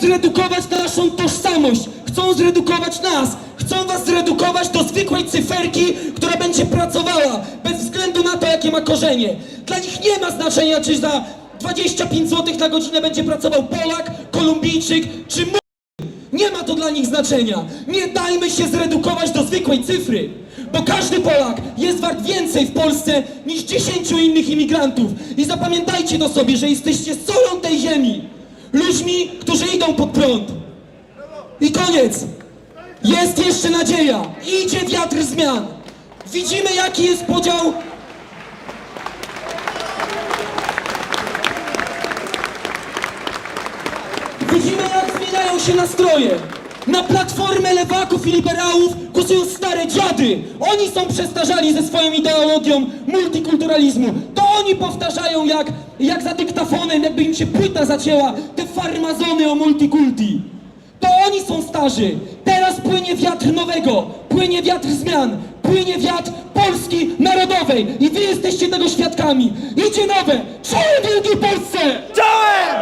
zredukować naszą tożsamość, chcą zredukować nas, chcą was zredukować do zwykłej cyferki, która będzie pracowała bez względu na to, jakie ma korzenie. Dla nich nie ma znaczenia, czy za 25 zł na godzinę będzie pracował Polak, Kolumbijczyk czy mu... Nie ma to dla nich znaczenia. Nie dajmy się zredukować do zwykłej cyfry. Bo każdy Polak jest wart więcej w Polsce niż 10 innych imigrantów. I zapamiętajcie to sobie, że jesteście solą tej ziemi. Ludźmi, którzy idą pod prąd. I koniec. Jest jeszcze nadzieja. Idzie wiatr zmian. Widzimy jaki jest podział Widzimy, jak zmieniają się nastroje. Na platformę lewaków i liberałów głosują stare dziady. Oni są przestarzali ze swoją ideologią multikulturalizmu. To oni powtarzają jak, jak za dyktafonem, jakby im się płyta zacięła, te farmazony o multikulti. To oni są starzy. Teraz płynie wiatr nowego, płynie wiatr zmian, płynie wiatr Polski Narodowej i wy jesteście tego świadkami. Idzie nowe. Czołem Wielkiej Polsce! Czołem!